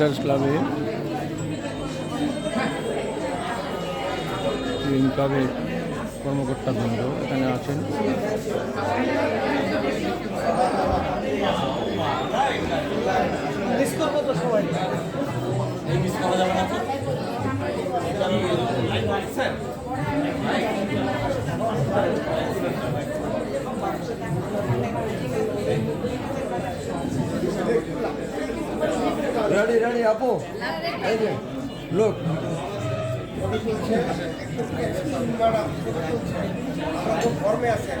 Officers ক্লাবে green ক্লাবের কর্মকর্তা বৃন্দ এখানে আছেন। রেডি রেডি আপু এই যে লোক রেডি সরকার কর্মকর্তা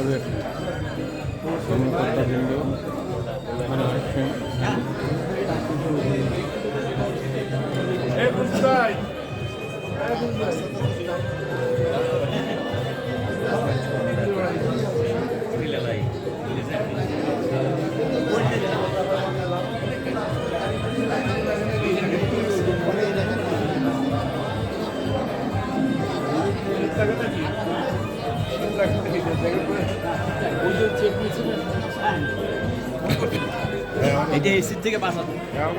অফিসার্স ক্লাবের কর্মকর্তা বৃন্দ এখানে আসছেন এটা এসির থেকে বাঁচাতো হ্যাঁ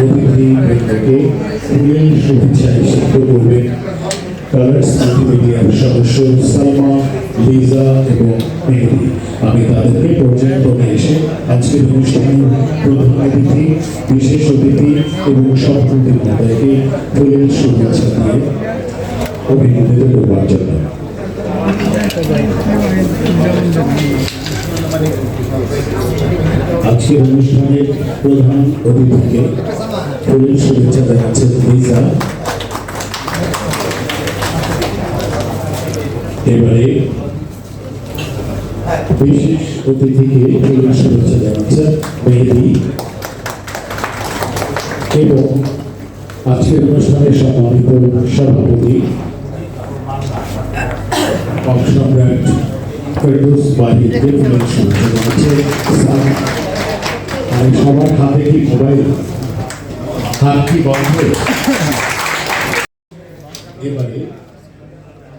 করেছেন অতিথি বৃন্দকে ফুলের শুভেচ্ছা নিষিদ্ধ করবেন। কালার্স মাল্টিমিডিয়ার সদস্য সালমা, লিজা এবং মেহেদি। আমি তাদেরকে পর্যায়ক্রমে এসে আজকের অনুষ্ঠানের প্রধান অতিথি, বিশেষ অতিথি এবং সভাপতি মহোদয়কে আজকের অনুষ্ঠানের প্রধান অতিথিকে ফুলের শুভেচ্ছা জানাচ্ছেন লিজা এবারে বিশেষ অতিথিকে ফুলের শুভেচ্ছা জানাচ্ছেন মেহেদি এবং আজকের অনুষ্ঠানের সম্মানিত সভাপতি সম্রাট ফেরদৌস জানাচ্ছে আর সবার হাতে কি মোবাইল হাত কি এবারে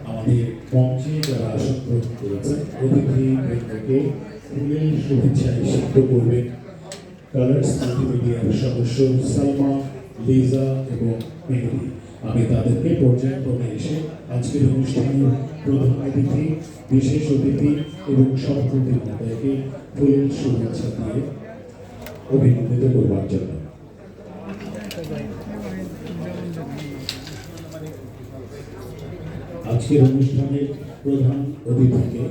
আমাদের মঞ্চে যারা আসন করেছেন ফুলের করবেন। কালার্স মাল্টিমিডিয়ার সদস্য সালমা, লিজা এবং মেহেদি। আমি তাদেরকে পর্যায়ক্রমে এসে আজকের অনুষ্ঠানের প্রধান অতিথি, বিশেষ অতিথি এবং সভাপতি মহোদয়কে ফুলের শুভেচ্ছা দিয়ে অভিনন্দিত করবার জন্য। আজকের অনুষ্ঠানের প্রধান অতিথিকে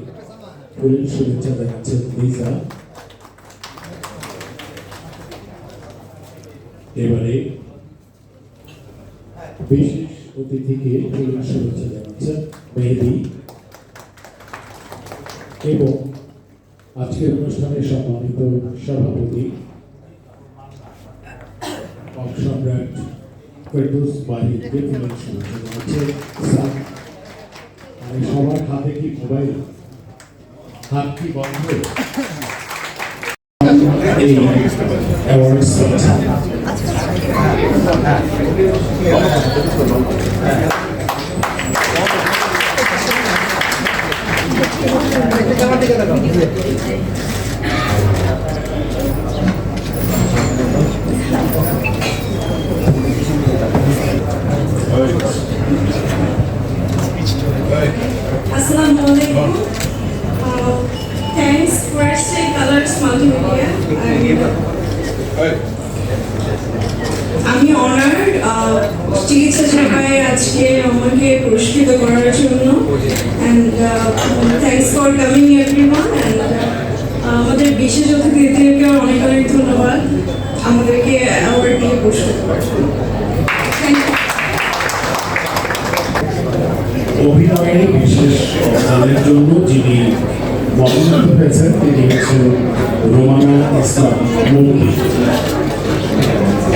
ফুলের শুভেচ্ছা জানাচ্ছেন লিজা। এবারে বিশেষ অতিথিকে ফুলের শুভেচ্ছা জানাচ্ছেন মেহেদি। এবং আজকের অনুষ্ঠানে সম্মানিত সভাপতি সম্রাট ফেরদৌস বাহিরকে ফুলের শুভেচ্ছা জানাচ্ছে স্যার আর এই সবার হাতে কি মোবাইল হাতটি বন্ধ এই award Assalamu alaikum. Uh, thanks, Western Colors Multimedia. আমি অনার্ড চিকিৎসা সেবায় আজকে আমাকে পুরস্কৃত করার জন্য and thanks for everyone and আমাদের বিশেষ অতিথিদেরকে অনেক অনেক ধন্যবাদ। আমাদেরকে অ্যাওয়ার্ড দিয়ে পুরস্কৃত করার বিশেষ অবদানের জন্য যিনি মনোনীত হয়েছেন, তিনি হচ্ছেন রোমানা ইসলাম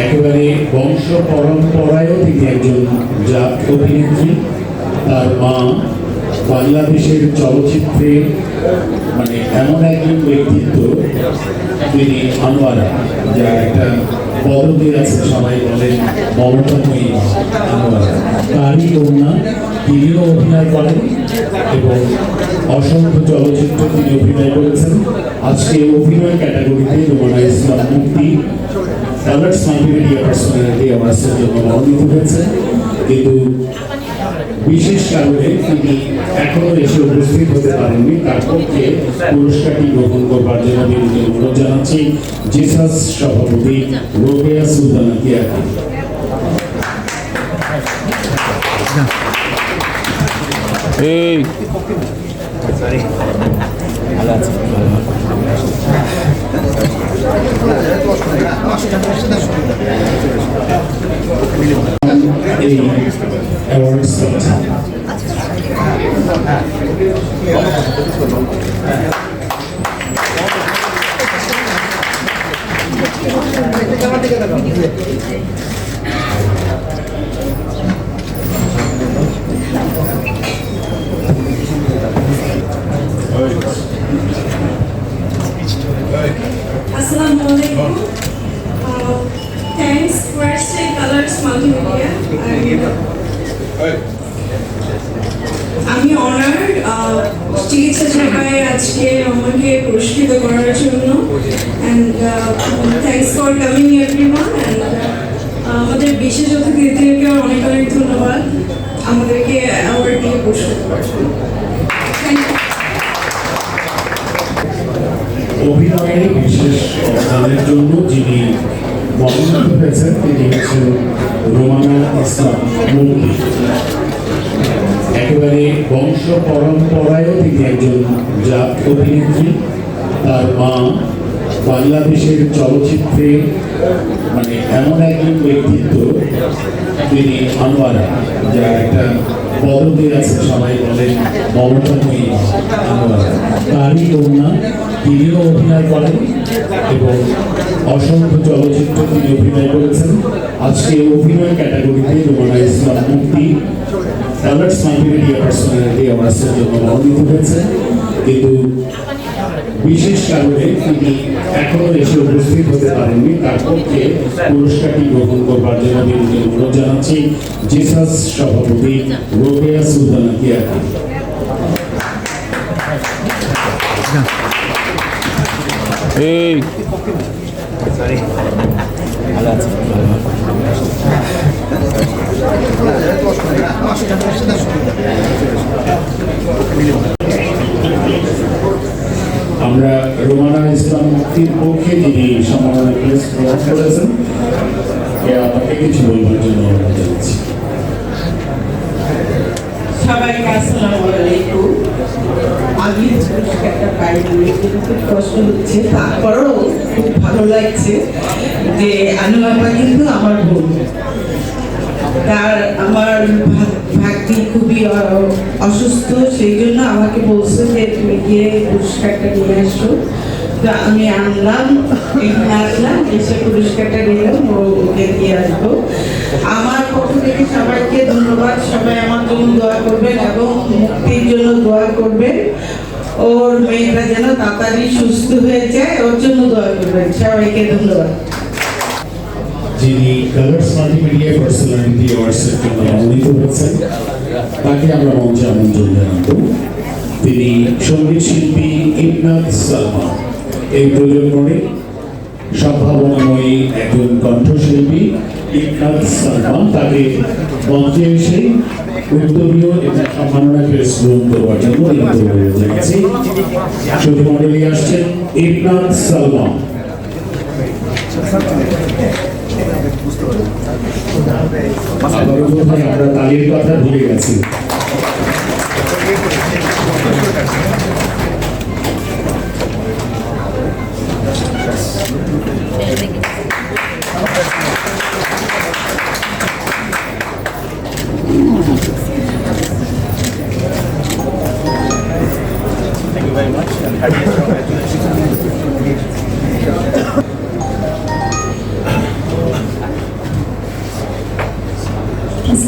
একেবারে বংশ পরম্পরায়ও তিনি একজন জাত অভিনেত্রী। তার মা বাংলাদেশের চলচ্চিত্রে মানে এমন একজন ব্যক্তিত্ব তিনি আনোয়ারা, যার একটা পদবী আছে, সবাই বলেন মমতাময়ী আনোয়ারা। তারই কন্যা, তিনিও অভিনয় করেন এবং অসংখ্য চলচ্চিত্র তিনি অভিনয় করেছেন। আজকে অভিনয় ক্যাটাগরিতে রোমানা ইসলাম মুক্তি কালার্স মাল্টিমিডিয়া পার্সোনালিটি অ্যাওয়ার্ডসের জন্য মনোনীত হয়েছে। কিন্তু বিশেষ কারণে তিনি এখনও এসে উপস্থিত হতে পারেননি। তার পক্ষে পুরস্কারটি গ্রহণ করবার জন্য বিরোধী অনুরোধ জানাচ্ছি, জেসাস সভাপতি রোকেয়া সুলতানা কিয়াকে এই অ্যাওয়ার্ডস Assalamu বংশ পরম্পরায় তিনি একজন যা অভিনেত্রী। তার মা বাংলাদেশের চলচ্চিত্রে মানে এমন একজন ব্যক্তিত্ব তিনি আনোয়ারা, যার একটা পদবী আছে, সবাই বলেন মমতাময়ী তারই কন্যা তিনিও অভিনয় করেন এবং অসংখ্য চলচ্চিত্র তিনি অভিনয় করেছেন। আজকে অভিনয় ক্যাটাগরিতে রোমানা ইসলাম মুক্তি কালার্স মাল্টিমিডিয়া পার্সোনালিটি অ্যাওয়ার্ডসের জন্য মনোনীত হয়েছে। কিন্তু বিশেষ কারণে তিনি এখনও এসে উপস্থিত হতে পারেননি। তার পক্ষে পুরস্কারটি গ্রহণ করবার জন্য বিরোধী অনুরোধ জানাচ্ছি। জেসাস সভাপতি রোকেয়া সুলতানা কিয়াকে ভালো আছে আমরা রোমানা ইসলাম মুক্তির পক্ষে যিনি সম্মাননা প্রেস গ্রহণ করেছেন আমাকে কিছু বলবার জন্য অনুরোধ জানাচ্ছি। খুব কষ্ট হচ্ছে, তারপরেও খুব ভালো লাগছে যে কিন্তু আমার তার, আমার ভা- ভাগ্নি খুবই অসুস্থ সেই জন্য আমাকে বলছে যে, তুমি গিয়ে পুরস্কারটা নিয়ে আসো তো আমি আনলাম, এখানে আসলাম, এসে পুরস্কারটা নিলাম ওকে দিয়ে আসব আমার পক্ষ থেকে সবাইকে ধন্যবাদ। সবাই আমার জন্য দোয়া করবেন এবং মুক্তির জন্য দোয়া করবেন। ওর মেয়েটা যেন তাড়াতাড়ি সুস্থ হয়ে যায়, ওর জন্য দোয়া করবেন। সবাইকে ধন্যবাদ। যিনি কালার্স মাল্টিমিডিয়া পার্সোনালিটি অ্যাওয়ার্ডসের জন্য মনোনীত হয়েছেন, তাকে আমরা মঞ্চে আমন্ত্রণ জানাব। তিনি সংগীত শিল্পী ইবনাথ সালমান। এই প্রজন্মরে সম্ভাবনাময়ী একজন কণ্ঠশিল্পী ইবনাথ সালমান তাকে মঞ্চে এসে উত্তরীয় এবং সম্মাননা ক্রেস গ্রহণ করবার জন্য জানাচ্ছি শুধু মন্ডলী আসছেন ইবনাথ সালমান। আমরা তালির কথা ভুলে গেছি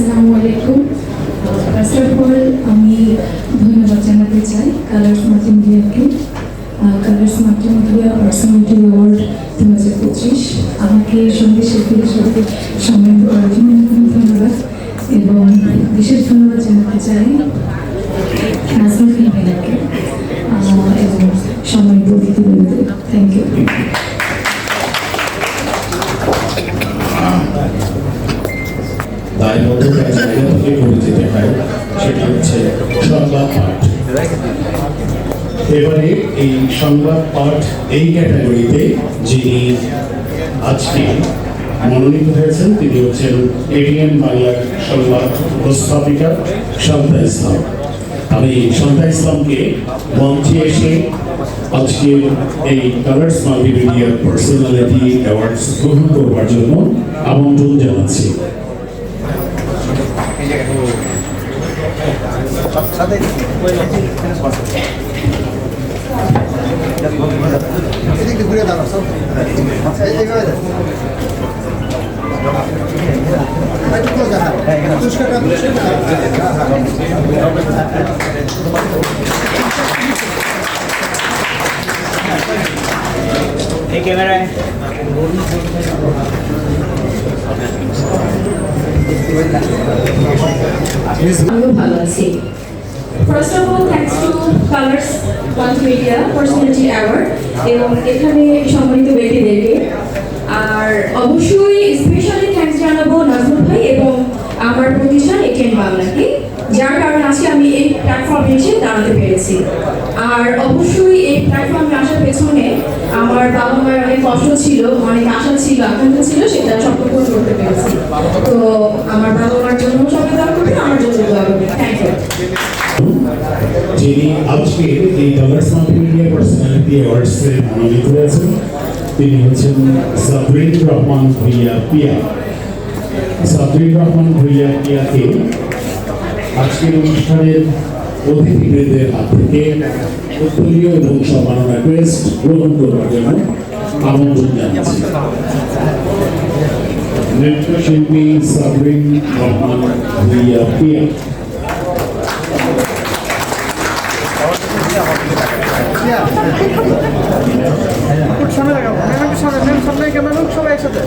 আসসালামু আলাইকুম। ফার্স্ট অফ অল আমি ধন্যবাদ জানাতে চাই কালার্স মাল্টিমিডিয়াকে কালার্স মাল্টিমিডিয়া পার্সোনালিটি অ্যাওয়ার্ড দু হাজার পঁচিশ। আমাকে সঙ্গে শিল্পী হিসেবে সম্মানিত করার জন্য ধন্যবাদ। এবং বিশেষ ধন্যবাদ জানাতে চাই সংবাদ পাঠ এই ক্যাটাগরিতে যিনি আজকে মনোনীত হয়েছেন, তিনি হচ্ছেন এটিএন বাংলার সংবাদ উপস্থাপিকা সন্তা ইসলাম। আমি সন্তা ইসলামকে মঞ্চে এসে আজকে এই কালার্স মাল্টিমিডিয়া পার্সোনালিটি অ্যাওয়ার্ডস গ্রহণ করবার জন্য আমন্ত্রণ জানাচ্ছি। এদিকে ঘুরে দাঁড়াও সব এই ক্যামেরায় ভালো আছি। First of all thanks to Colors Multimedia personality award এবং এখানে সম্মানিত ব্যক্তিদেরকে। আর অবশ্যই স্পেশালি থ্যাঙ্কস জানাব নাজমুল ভাই এবং আমার প্রতিষ্ঠান এটিএন বাংলাকে, যার কারণে আজকে আমি এই প্ল্যাটফর্মে এসে দাঁড়াতে পেরেছি। আর অবশ্যই এই প্ল্যাটফর্মে আসার পেছনে আমার বাবা মায়ের অনেক কষ্ট ছিল, অনেক আশা ছিল, আকাঙ্ক্ষা ছিল, সেটা সব পূরণ করতে পেরেছি। তো আমার বাবা মার জন্য সবাই দোয়া করবেন, আমার জন্য দোয়া করবেন। থ্যাংক ইউ যিনি আজকে এই কালার্স মাল্টিমিডিয়া পার্সোনালিটি অ্যাওয়ার্ডসে মনোনীত হয়েছেন, তিনি হচ্ছেন সাবরিন রহমান ভুইয়া পিয়া। সাবরিন রহমান ভুইয়া পিয়াকে আজকের অনুষ্ঠানের অতিথিবৃন্দের হাত থেকে উত্তরীয় এবং সম্মাননা ক্রেস্ট গ্রহণ করবার জন্য আমন্ত্রণ জানাচ্ছি। নৃত্যশিল্পী সাবরিন রহমান ভুইয়া পিয়া। সামনে লাগাবো ম্যাম একটু সামনে ম্যাম সবাই একসাথে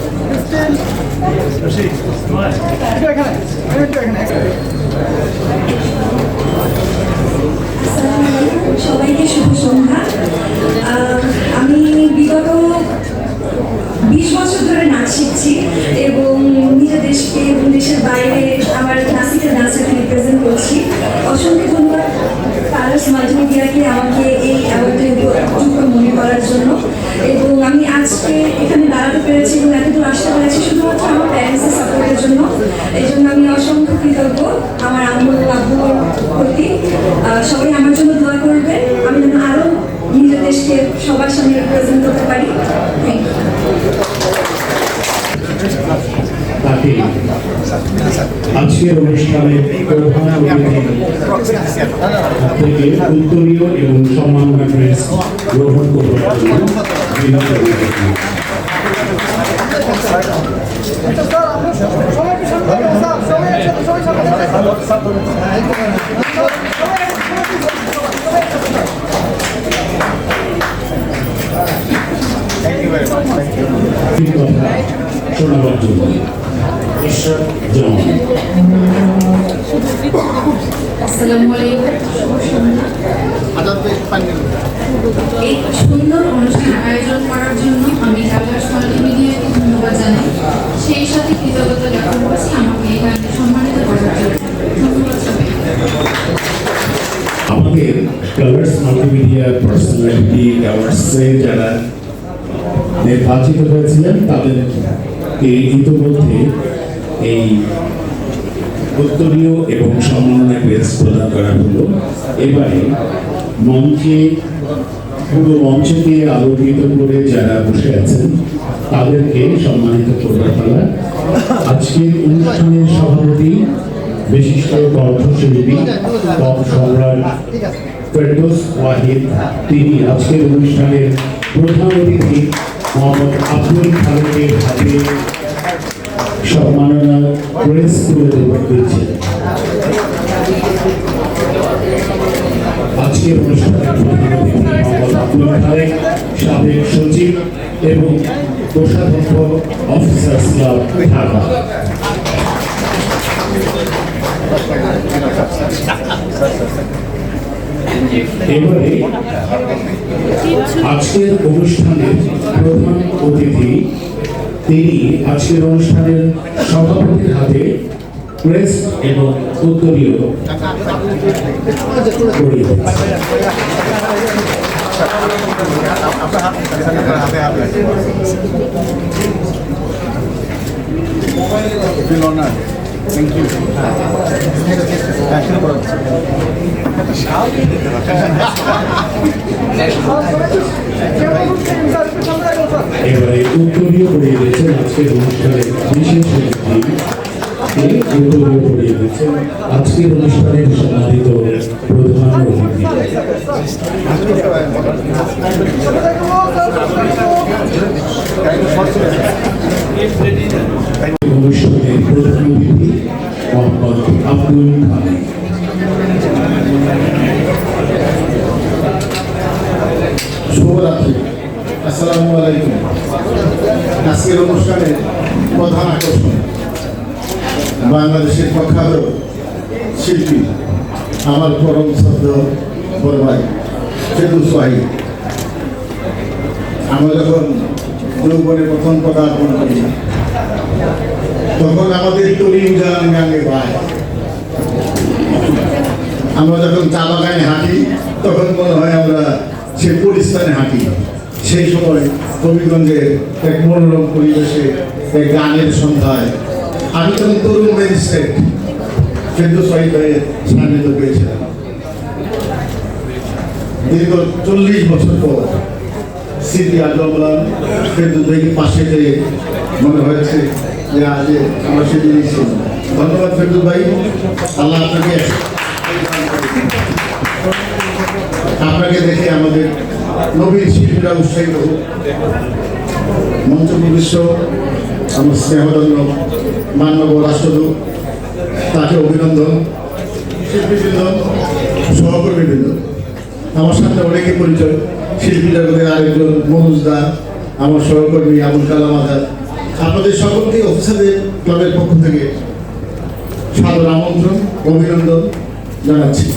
এই কথা শোনাবার জন্য। ঈশ্বর জানান আসসালামু এই সুন্দর অনুষ্ঠান আয়োজন করার জন্য আমি মাল্টিমিডিয়াকে ধন্যবাদ জানাই। সেই সাথে কৃতজ্ঞতা জ্ঞাপন করছি আমাকে এখানে সম্মানিত করার জন্য। আমাদের কালার্স মাল্টিমিডিয়া পার্সোনালিটি অ্যাওয়ার্ডসে যারা নির্বাচিত হয়েছিলেন, তাদেরকে ইতিমধ্যে এই উত্তরীয় এবং সম্মাননা ক্রেস প্রদান করা হলো। এবারে মঞ্চে, পুরো মঞ্চকে আলোকিত করে যারা বসে আছেন, তাদেরকে সম্মানিত করবার পালা। আজকের অনুষ্ঠানের সভাপতি, বিশিষ্ট কণ্ঠশিল্পী, পপ সম্রাট ফেরদৌস ওয়াহিদ, তিনি আজকের অনুষ্ঠানের প্রধান অতিথি মোহাম্মদ আব্দুল খালেকের হাতে সম্মাননা প্রেস তুলে দিচ্ছেন আজকের অনুষ্ঠানের আব্দুল খালেক সাবেক সচিব এবং কোষাধ্যক্ষ অফিসার্স ক্লাব ঢাকা। এবারে আজকের অনুষ্ঠানের প্রধান অতিথি তিনি আজকের অনুষ্ঠানের সভাপতির হাতে প্রেস এবং উত্তরীয়। কেউ বলুন, এবারে উত্তরীয় পড়িয়ে দিয়েছেন আজকের অনুষ্ঠানে বিশেষ তিনি উত্তরীয় পড়িয়ে দিয়েছেন আজকের অনুষ্ঠানের সম্মানিত প্রধান অতিথি অনুষ্ঠানের প্রধান অতিথি মোহাম্মদ আব্দুল খালেক শুভরাত্রি আসসালামু আলাইকুম আজকের অনুষ্ঠানের প্রধান আকর্ষণ বাংলাদেশের প্রখ্যাত শিল্পী আমার পরম শ্রদ্ধ বড় ভাই ফেদুস ওয়াহিদ আমরা যখন যৌবনে প্রথম পদার্পণ করি তখন আমাদের তরি উজান গাঙ্গে ভাই আমরা যখন চা বাগানে হাঁটি তখন মনে হয় আমরা সে পরিস্থানে হাঁটি সেই সময় হবিগঞ্জের এক মনোরম পরিবেশে এক গানের সন্ধ্যায় আমি তখন তরুণ ম্যাজিস্ট্রেট ফেরদৌস ওয়াহিদ ভাইয়ের সান্নিধ্য পেয়েছিলাম। দীর্ঘ চল্লিশ বছর পর স্মৃতি আজমলাম ফেরদৌস ভাইকে পাশে পেয়ে মনে হয়েছে যে আজ আমরা সেদিনই ছিলাম ধন্যবাদ ফেরদৌস ভাই। আল্লাহ আপনাকে আপনাকে দেখে আমাদের নবীন শিল্পীরা উৎসাহিত হোক মঞ্চ বিশ্ব আমার স্নেহদন্য মানব রাষ্ট্রদূত, তাকে অভিনন্দন। শিল্পীবৃন্দ, সহকর্মীবৃন্দ, আমার সাথে অনেকে পরিচয়। শিল্পী জগতের আরেকজন মনুজদা আমার সহকর্মী আবুল কালাম আজাদ। আপনাদের সকলকে অফিসারদের ক্লাবের পক্ষ থেকে সাদর আমন্ত্রণ, অভিনন্দন জানাচ্ছি।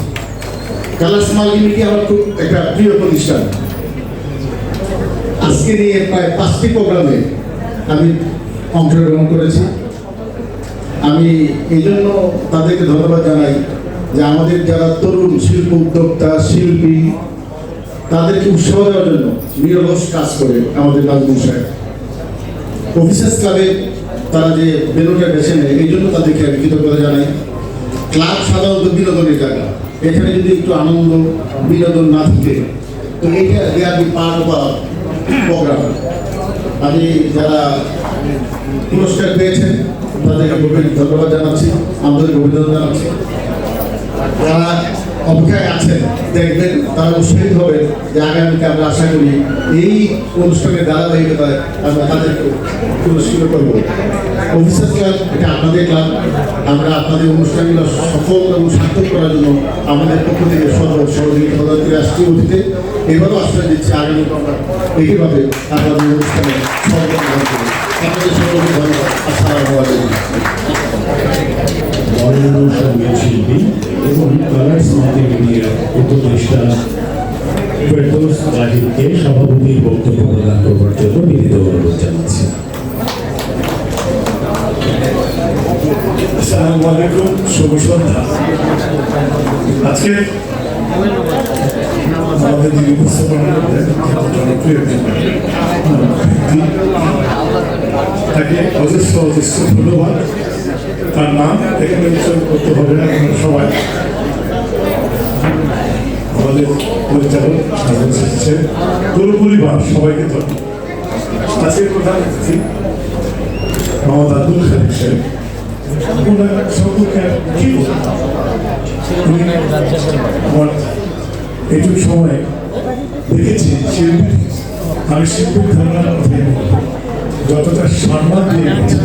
কালার্স মাল্টিমিডিয়া আমার খুব একটা প্রিয় প্রতিষ্ঠান। আজকে নিয়ে প্রায় পাঁচটি প্রোগ্রামে আমি অংশগ্রহণ করেছি। আমি এই জন্য তাদেরকে ধন্যবাদ জানাই যে আমাদের যারা তরুণ শিল্প উদ্যোক্তা, শিল্পী, তাদেরকে উৎসাহ দেওয়ার জন্য নিরলস কাজ করে আমাদের নাজমুল সাহেব। অফিসার্স ক্লাবে তারা যে বেলুনটা বেছে নেয়, এই জন্য তাদেরকে আমি কৃতজ্ঞতা জানাই। ক্লাব সাধারণত বিনোদনের জায়গা। এখানে যদি একটু আনন্দ, বিনোদন না থাকে, তো এইটা দে আর বি প্রোগ্রাম। আমি যারা পুরস্কার পেয়েছেন, তাদেরকে গভীর ধন্যবাদ জানাচ্ছি আমাদের অভিনন্দন জানাচ্ছি। যারা অপেক্ষায় আছেন, দেখবেন তারা উৎসাহিত হবে যে আগামীতে আমরা আশা করি এই অনুষ্ঠানের ধারাবাহিকতায় আমরা তাদেরকে পুরস্কৃত করব। অফিসার ক্লাব এটা আপনাদের ক্লাব আমরা আপনাদের অনুষ্ঠানগুলো সফল এবং সার্থক করার জন্য আমাদের পক্ষ থেকে সর্ব সহযোগিতা প্রদান করে আসছি অতীতে। এবারও আশ্রয় দিচ্ছি আগামী আমরা একইভাবে আমাদের অনুষ্ঠানে সহযোগিতা করব আপনাদের সকলকে ধন্যবাদ। আসসালামু আলাইকুম। অন্যান্য সংগীত শিল্পী এবং কালার্স মাল্টিমিডিয়া উপদেষ্টা ফেরদৌস জাহিদকে সভাপতির বক্তব্য প্রদান করবার জন্য বিনীত অনুরোধ জানাচ্ছি। আসসালামু আলাইকুম। শুভ সন্ধ্যা। আজকে আমাদের করবেন, জনপ্রিয় ব্যক্তি, তাকে অজস্র অজস্র ধন্যবাদ তার নাম এখানে উচ্চারণ করতে হবে না আপনারা সবাই আমাদের পরিচালক আমাদের এসেছে পুরো পরিবার সবাইকে ধন্যবাদ আজকে প্রধান অতিথি মোহাম্মদ আব্দুল খালিক সাহেব ওনার সম্পর্কে কি? আমার এইটুকু সময় দেখেছি শিল্পী আমি শিল্পীর ধারণার বলব। যতটা সম্মান দিয়ে গেছে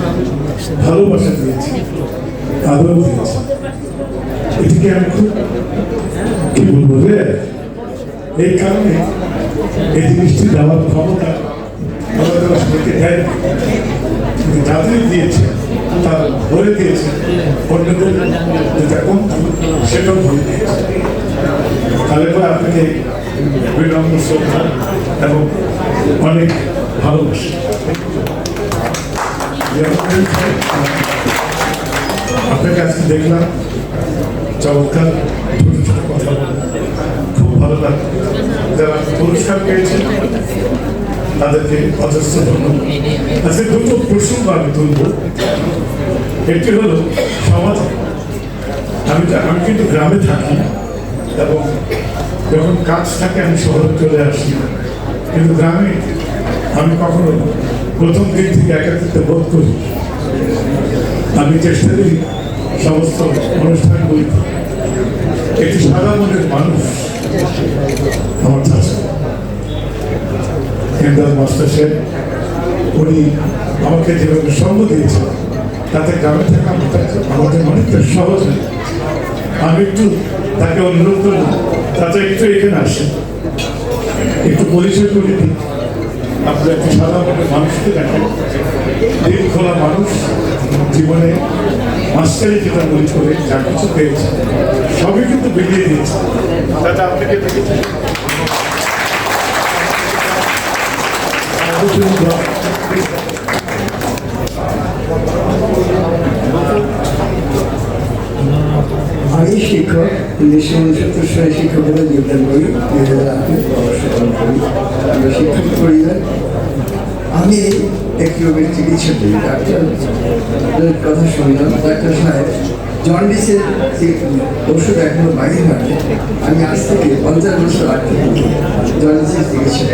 ভালোবাসা দিয়েছি, আদর দিয়েছি। এটিকে আমি খুব, কি বলব রে? এই কারণে এই জিনিসটি দেওয়ার ক্ষমতা আমাদের যাদের দিয়েছে, তার বলে দিয়েছে, অন্যদের যেটা কম, সেটাও বলে দিয়েছে। তাহলে পরে আপনাকে বিনম্র শ্রদ্ধা এবং অনেক ভালোবাসা। আপনাকে আজকে দেখলাম, চমৎকার কথা খুব ভালো লাগল। যারা পুরস্কার পেয়েছেন, তাদেরকে অজস্র ধন্যবাদ। আজকে দুটো প্রসঙ্গ আমি তুলব। একটি হলো, সমাজ, আমি আমি কিন্তু গ্রামে থাকি এবং যখন কাজ থাকে, আমি শহরে চলে আসি। কিন্তু গ্রামে আমি কখনো প্রথম দিন থেকে একাকিত্ব বোধ করি। আমি চেষ্টা করি সমস্ত অনুষ্ঠানগুলি। একটি সাদা মনের মানুষ আমার চাচা কেন্দ্র মাস্টার সাহেব, উনি আমাকে যেভাবে সঙ্গ দিয়েছেন, তাতে গ্রামে থাকা আমাদের অনেকটা সহজ হয়। আমি একটু তাকে অনুরোধ করব তাতে একটু এখানে আসেন। একটু পরিচয় করে দিই আপনার একটি মনের মানুষকে দেখেন। দিল খোলা মানুষ, জীবনে মাস্টারি যেটা বলি করে, যা কিছু পেয়েছে, সবই কিন্তু বেরিয়ে দিয়েছে। তাতে আপনাকে দেখেছি শিক্ষক উনিশশো উনসত্তর শিক্ষকতা যোগদান করি। দুই হাজার আটে করি। শিক্ষক আমি একটি রোগের চিকিৎসা করি ডাক্তার। কথা শুনলাম, ডাক্তার সাহেব জন্ডিসের যে ওষুধ এখনও বাইরে হয় আমি আজ থেকে পঞ্চাশ বছর আগে জন্ডিসের চিকিৎসা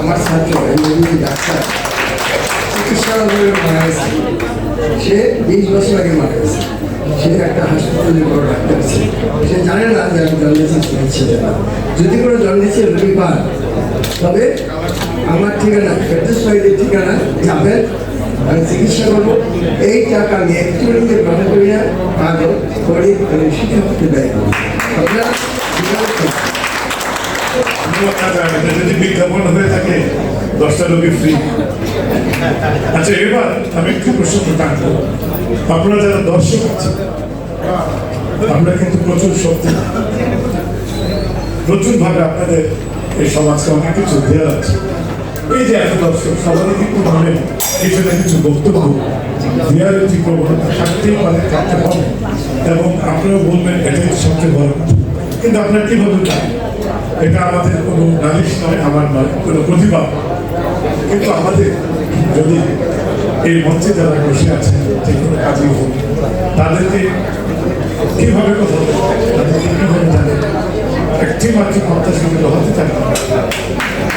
আমার ছাত্র ডাক্তার চিকিৎসালয়ে মারা গেছে। সে বিশ বছর আগে মারা গেছে। সে একটা হাসপাতালে বড় ডাক্তার ছিল। সে জানে না যে আমি জন্ডিসের চিকিৎসা যদি কোনো জন্ডিসের রোগী পান, তবে আমার ঠিকানা ফেরদোস ভাইদের ঠিকানা যাবেন, আমি চিকিৎসা করব। এই টাকা আমি নিজে গ্রহণ করি না পাবো গরিব এবং শিক্ষককে ব্যয়। এটা যদি বিজ্ঞাপন হয়ে থাকে, দশটা রোগী ফ্রি আচ্ছা এবার আমি একটু প্রশ্ন টানবো আপনারা যারা দর্শক আছেন, আমরা কিন্তু প্রচুর শক্তি। প্রচুর ভাবে আপনাদের এই সমাজকে অনেক কিছু দেওয়া আছে এই যে এত দর্শক সবারই কিন্তু মনে কিছু না কিছু বক্তব্য দেওয়ার একটি প্রবণতা থাকতেই পারে থাকতে এবং আপনারাও বলবেন, এটাই সবচেয়ে বড় কিন্তু আপনার কি বলবেন এটা আমাদের কোনো নালিশ নয়, আমার নয়, কোনো প্রতিভা কিন্তু আমাদের যদি এই মঞ্চে যারা বসে আছেন, যে কোনো কাজই হোক, তাদেরকে কীভাবে কথা? তাদেরকে কীভাবে জানে একটি মাত্র ক্ষমতা সুবিধা হতে থাকে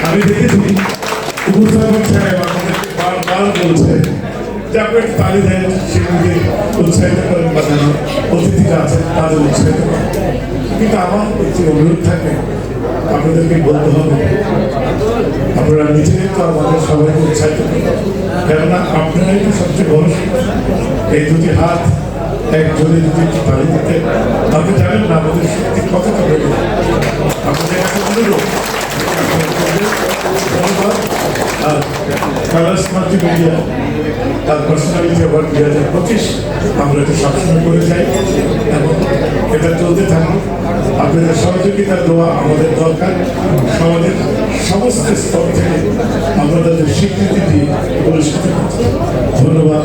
আমি দেখেছি আমাদেরকে যে তাদের কিন্তু আমার থাকে, আপনাদেরকে বলতে হবে আপনারা নিজেরাই তো আমাদের সবাইকে উৎসাহিত করেন কেননা আপনারাই তো সবচেয়ে বড় এই দুটি হাত, এক একজনে যদি একটু তালি দিতে আপনি জানেন না আমাদের শক্তি কতটা বেড়ে। আপনাদের কাছে অনুরোধ আমরা এটা সবসময় করে যাই। এবং এটা চলতে থাকুক। আপনাদের সহযোগিতা দেওয়া আমাদের দরকার। সমাজের সমস্ত স্তর থেকে আমরা তাদের স্বীকৃতি দিয়ে করছি। ধন্যবাদ।